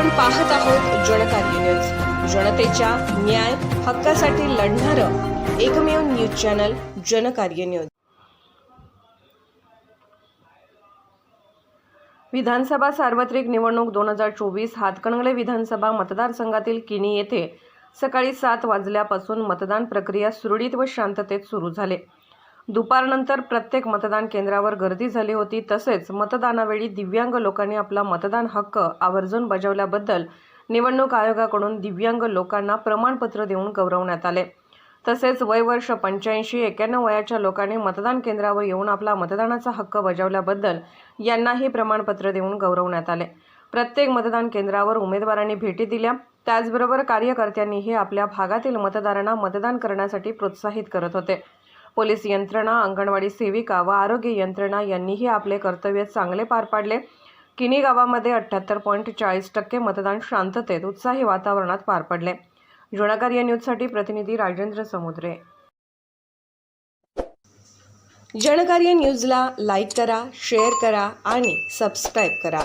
आपण पाहत आहोत जनकार्य न्यूज जनतेच्या न्याय हक्कासाठी लढणारं एकमेव न्यूज चॅनल जनकार्य न्यूज विधानसभा सार्वत्रिक निवडणूक दोन हजार चोवीस हातकणंगले विधानसभा मतदारसंघातील किनी येथे सकाळी सात वाजल्यापासून मतदान प्रक्रिया सुरळीत व शांततेत सुरू झाले. दुपारनंतर प्रत्येक मतदान केंद्रावर गर्दी झाली होती. तसेच मतदानावेळी दिव्यांग लोकांनी आपला मतदान हक्क आवर्जून बजावल्याबद्दल निवडणूक आयोगाकडून दिव्यांग लोकांना प्रमाणपत्र देऊन गौरवण्यात आले. तसेच वय वर्ष पंच्याऐंशी एक्याण्णव वयाच्या लोकांनी मतदान केंद्रावर येऊन आपला मतदानाचा हक्क बजावल्याबद्दल यांनाही प्रमाणपत्र देऊन गौरवण्यात आले. प्रत्येक मतदान केंद्रावर उमेदवारांनी भेटी दिल्या. त्याचबरोबर कार्यकर्त्यांनीही आपल्या भागातील मतदारांना मतदान करण्यासाठी प्रोत्साहित करत होते. पोलीस यंत्रणा अंगणवाडी सेविका व आरोग्य यंत्रणा यांनीही आपले कर्तव्य चांगले पार पाडले. किनी गावामध्ये अठ्ठ्याहत्तर पॉईंट चाळीस टक्के मतदान शांततेत उत्साही वातावरणात पार पडले. या न्यूजसाठी प्रतिनिधी राजेंद्र समुद्रे. जनकार्य न्यूजला लाईक करा शेअर करा आणि सबस्क्राईब करा.